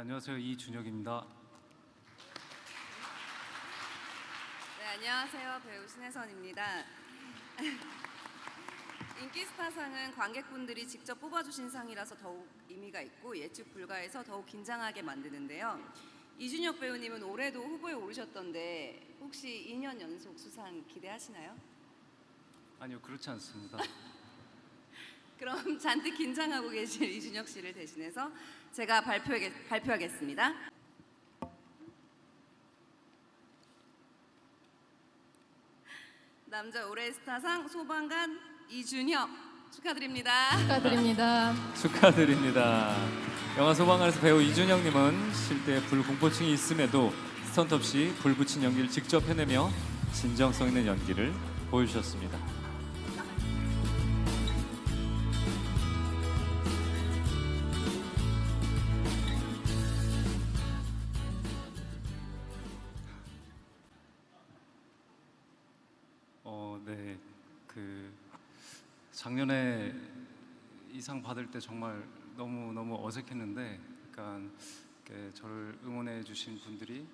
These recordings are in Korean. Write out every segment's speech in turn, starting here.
안녕하세요 이준혁입니다. 네, 안녕하세요. 배우 신혜선입니다. 인기스타상은 관객분들이 직접 뽑아주신 상이라서 더욱 의미가 있고 예측 불가해서 더욱 긴장하게 만드는데요. 이준혁 배우님은 올해도 후보에 오르셨던데 혹시 2년 연속 수상 기대하시나요? 아니요 그렇지 않습니다. 그럼 잔뜩 긴장하고 계실 이준혁 씨를 대신해서 제가 발표하겠, 발표하겠습니다. 남자 올해 스타상 소방관 이준혁 축하드립니다. 축하드립니다. 축하드립니다. 영화 소방관에서 배우 이준영님은 실제 불 공포증이 있음에도 스턴트 없이 불 붙인 연기를 직접 해내며 진정성 있는 연기를 보여주셨습니다. 어, 네. 그 작년에 이상 받을 때 정말 너무 너무 어색했는데, 그러니까 저를 응원해 주신 분들이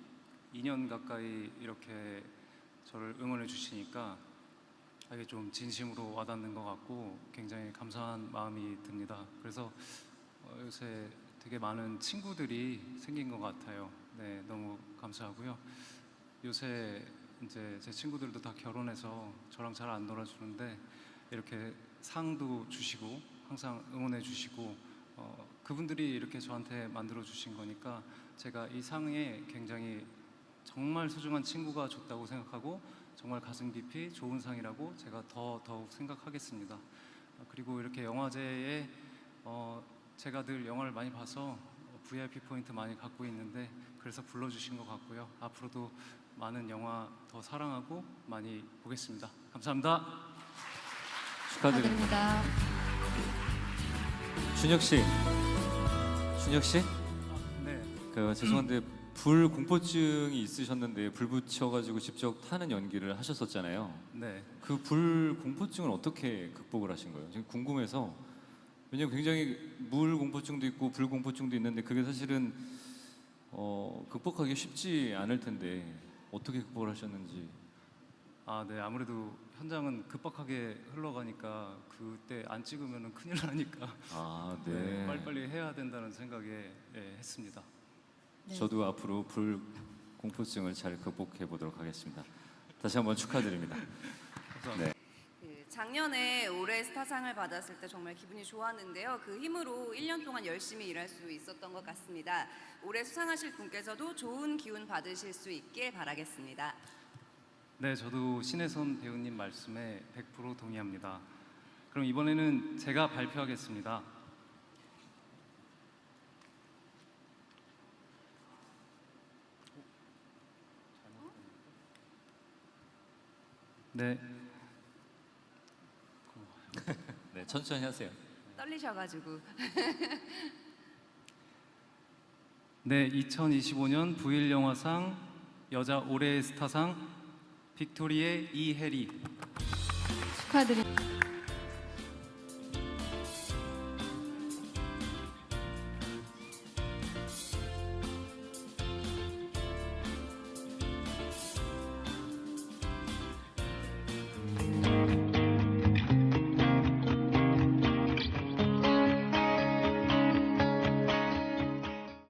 2년 가까이 이렇게 저를 응원해 주시니까 이게 좀 진심으로 와닿는 것 같고 굉장히 감사한 마음이 듭니다. 그래서 어, 요새 되게 많은 친구들이 생긴 것 같아요. 네, 너무 감사하고요. 요새 이제 제 친구들도 다 결혼해서 저랑 잘 안 놀아주는데 이렇게 상도 주시고 항상 응원해 주시고 어, 그분들이 이렇게 저한테 만들어 주신 거니까 제가 이 상에 굉장히 정말 소중한 친구가 줬다고 생각하고 정말 가슴 깊이 좋은 상이라고 제가 더 더욱 생각하겠습니다. 어, 그리고 이렇게 영화제에 어, 제가 늘 영화를 많이 봐서 VIP 포인트 많이 갖고 있는데 그래서 불러주신 것 같고요. 앞으로도 많은 영화 더 사랑하고 많이 보겠습니다. 감사합니다. 축하드립니다. 축하드립니다. 준혁 씨, 준혁 씨, 네, 그 죄송한데 불 공포증이 있으셨는데 불 붙여가지고 직접 타는 연기를 하셨었잖아요. 네. 그 불 공포증을 어떻게 극복을 하신 거예요? 지금 궁금해서 왜냐면 굉장히 물 공포증도 있고 불 공포증도 있는데 그게 사실은 어, 극복하기 쉽지 않을 텐데 어떻게 극복을 하셨는지 아, 네. 아무래도 현장은 급박하게 흘러가니까 그때 안 찍으면 큰일 나니까 아 네, 네. 빨리빨리 해야 된다는 생각에 예, 했습니다. 네. 저도 앞으로 불 공포증을 잘 극복해 보도록 하겠습니다. 다시 한번 축하드립니다. 감사합니다. 네. 그 작년에 올해 스타상을 받았을 때 정말 기분이 좋았는데요. 그 힘으로 1년 동안 열심히 일할 수 있었던 것 같습니다. 올해 수상하실 분께서도 좋은 기운 받으실 수 있길 바라겠습니다. 네, 저도 신혜선 배우님 말씀에 100% 동의합니다. 그럼 이번에는 제가 발표하겠습니다. 네, 네, 천천히 하세요. 떨리셔가지고 네, 2025년 부일 영화상 여자 올해의 스타상 빅토리의 이혜리 축하드립니다.